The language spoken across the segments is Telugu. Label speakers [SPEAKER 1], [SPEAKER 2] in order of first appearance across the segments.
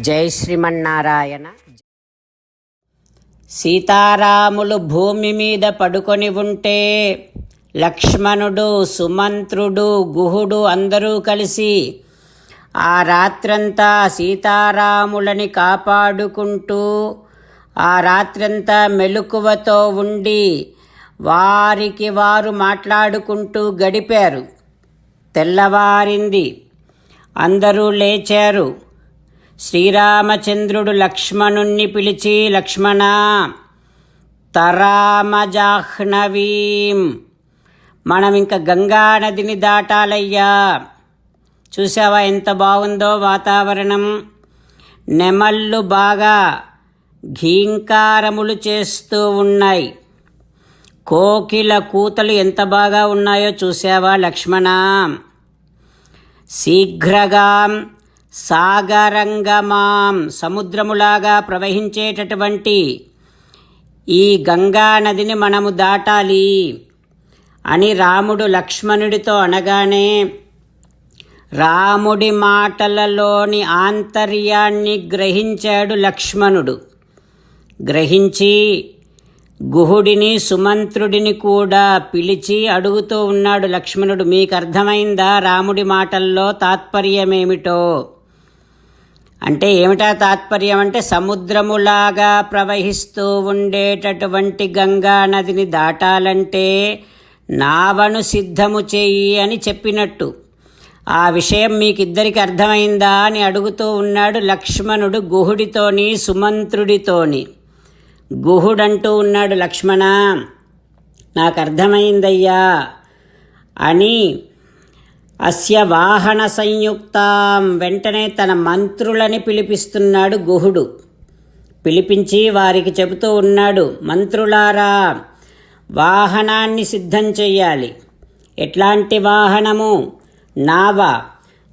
[SPEAKER 1] జై శ్రీమన్నారాయణ. సీతారాములు భూమి మీద పడుకొని ఉంటే లక్ష్మణుడు సుమంత్రుడు గుహుడు అందరూ కలిసి ఆ రాత్రంతా సీతారాములని కాపాడుకుంటూ ఆ రాత్రంతా మెలకువతో ఉండి వారికి వారు మాట్లాడుకుంటూ గడిపారు. తెల్లవారింది అందరూ లేచారు. శ్రీరామచంద్రుడు లక్ష్మణుణ్ణి పిలిచి లక్ష్మణ తరామజాహ్నవీం. మనం ఇంక గంగా నదిని దాటాలయ్యా. చూసావా ఎంత బాగుందో వాతావరణం? నెమళ్ళు బాగా ఘీంకారములు చేస్తూ ఉన్నాయి. కోకిల కూతలు ఎంత బాగా ఉన్నాయో చూసావా లక్ష్మణ. శీఘ్రగాం సాగరంగమాం సముద్రములాగా ప్రవహించేటటువంటి ఈ గంగా నదిని మనము దాటాలి అని రాముడు లక్ష్మణుడితో అనగానే రాముడి మాటలలోని ఆంతర్యాన్ని గ్రహించాడు లక్ష్మణుడు. గ్రహించి గుహుడిని సుమంత్రుడిని కూడా పిలిచి అడుగుతూ ఉన్నాడు లక్ష్మణుడు మీకు అర్థమైందా రాముడి మాటల్లో తాత్పర్యమేమిటో? అంటే ఏమిటా తాత్పర్యం అంటే సముద్రములాగా ప్రవహిస్తూ ఉండేటటువంటి గంగా నదిని దాటాలంటే నావను సిద్ధము చెయ్యి అని చెప్పినట్టు. ఆ విషయం మీకిద్దరికి అర్థమైందా అని అడుగుతూ ఉన్నాడు లక్ష్మణుడు గుహుడితోని సుమంత్రుడితోని. గుహుడంటూ ఉన్నాడు లక్ష్మణ నాకు అర్థమైందయ్యా అని అస్య వాహన సంయుక్తాం. వెంటనే తన మంత్రులని పిలిపిస్తున్నాడు గుహుడు. పిలిపించి వారికి చెబుతూ ఉన్నాడు మంత్రులారా వాహనాన్ని సిద్ధం చెయ్యాలి. ఎట్లాంటి వాహనము? నావ.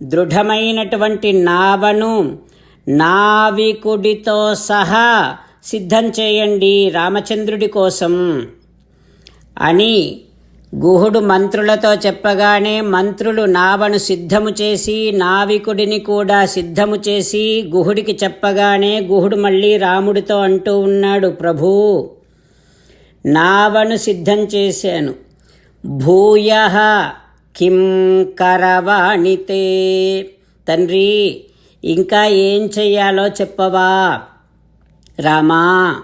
[SPEAKER 1] దృఢమైనటువంటి నావను నావికుడితో సహా సిద్ధం చేయండి రామచంద్రుడి కోసం. అని గుహుడు మంత్రులతో చెప్పగానే మంత్రులు నావను సిద్ధము చేసి నావికుడిని కూడా సిద్ధము చేసి గుహుడికి చెప్పగానే గుహుడు మళ్ళీ రాముడితో అంటూ ఉన్నాడు ప్రభూ నావను సిద్ధం చేశాను. భూయ కిం కరవాణితే తండ్రి ఇంకా ఏం చెయ్యాలో చెప్పవా? రామా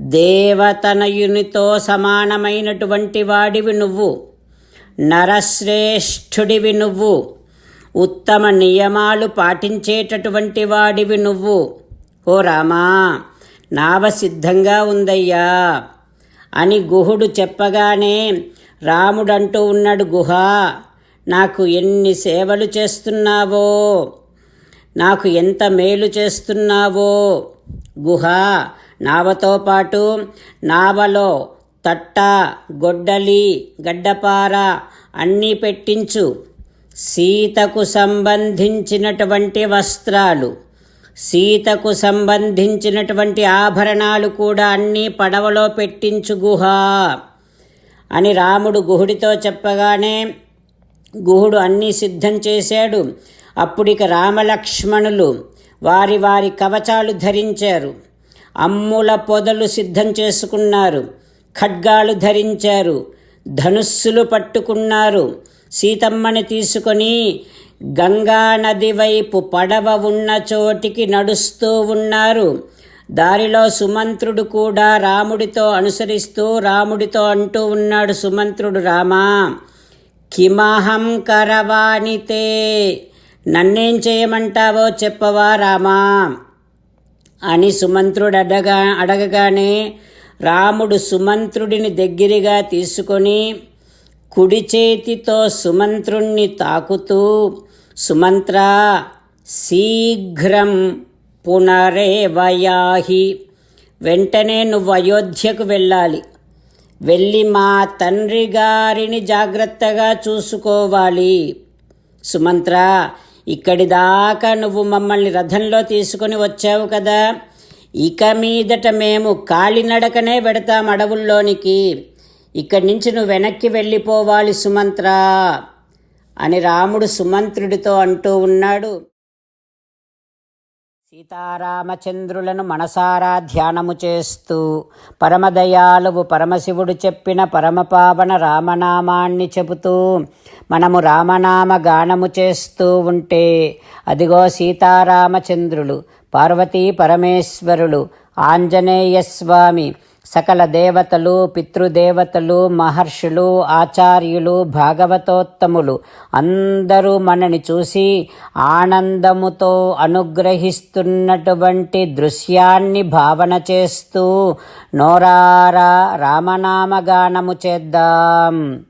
[SPEAKER 1] దేవతనయునితో సమానమైనటువంటి వాడివి నువ్వు. నరశ్రేష్ఠుడివి నువ్వు. ఉత్తమ నియమాలు పాటించేటటువంటి వాడివి నువ్వు. ఓ రామా నావ సిద్ధంగా ఉందయ్యా. అని గుహుడు చెప్పగానే రాముడంటూ ఉన్నాడు గుహ నాకు ఎన్ని సేవలు చేస్తున్నావో? నాకు ఎంత మేలు చేస్తున్నావో? గుహ నావతో పాటు నావలో తట్ట గొడ్డలి గడ్డపార అన్నీ పెట్టించు. సీతకు సంబంధించినటువంటి వస్త్రాలు సీతకు సంబంధించినటువంటి ఆభరణాలు కూడా అన్నీ పడవలో పెట్టించు గుహ అని రాముడు గుహుడితో చెప్పగానే గుహుడు అన్నీ సిద్ధం చేశాడు. అప్పుడిక రామలక్ష్మణులు వారి వారి కవచాలు ధరించారు. అమ్ముల పొదలు సిద్ధం చేసుకున్నారు. ఖడ్గాలు ధరించారు. ధనుస్సులు పట్టుకున్నారు. సీతమ్మని తీసుకొని గంగా నది వైపు పడవ ఉన్న చోటికి నడుస్తూ ఉన్నారు. దారిలో సుమంత్రుడు కూడా రాముడితో అనుసరిస్తూ రాముడితో అంటూ ఉన్నాడు సుమంత్రుడు రామా కిమహం కరవాణితే నన్నేం చేయమంటావో చెప్పవా రామా? అని సుమంత్రుడు అడగా అడగగానే రాముడు సుమంత్రుడిని దగ్గరగా తీసుకొని కుడి చేతితో సుమంత్రుణ్ణి తాకుతూ సుమంత్ర శీఘ్రం పునరేవయాహి. వెంటనే నువ్వు అయోధ్యకు వెళ్ళాలి. వెళ్ళి మా తండ్రి గారిని జాగ్రత్తగా చూసుకోవాలి. సుమంత్ర ఇక్కడి దాకా నువ్వు మమ్మల్ని రథంలో తీసుకొని వచ్చావు కదా. ఇక మీదట మేము కాలినడకనే పెడతాం అడవుల్లోనికి. ఇక్కడి నుంచి నువ్వు వెనక్కి వెళ్ళిపోవాలి సుమంత్రా అని రాముడు సుమంత్రుడితో అంటూ ఉన్నాడు. సీతారామచంద్రులను మనసారా ధ్యానము చేస్తూ పరమదయాలువు పరమశివుడు చెప్పిన పరమపావన రామనామాన్ని చెబుతూ మనము రామనామ గానము చేస్తూ ఉంటే అదిగో సీతారామచంద్రులు పార్వతీ పరమేశ్వరులు ఆంజనేయ స్వామి సకల దేవతలు పితృదేవతలు మహర్షులు ఆచార్యులు భాగవతోత్తములు అందరూ మనని చూసి ఆనందముతో అనుగ్రహిస్తున్నటువంటి దృశ్యాన్ని భావన చేస్తూ నోరారా రామనామగానము చేద్దాం.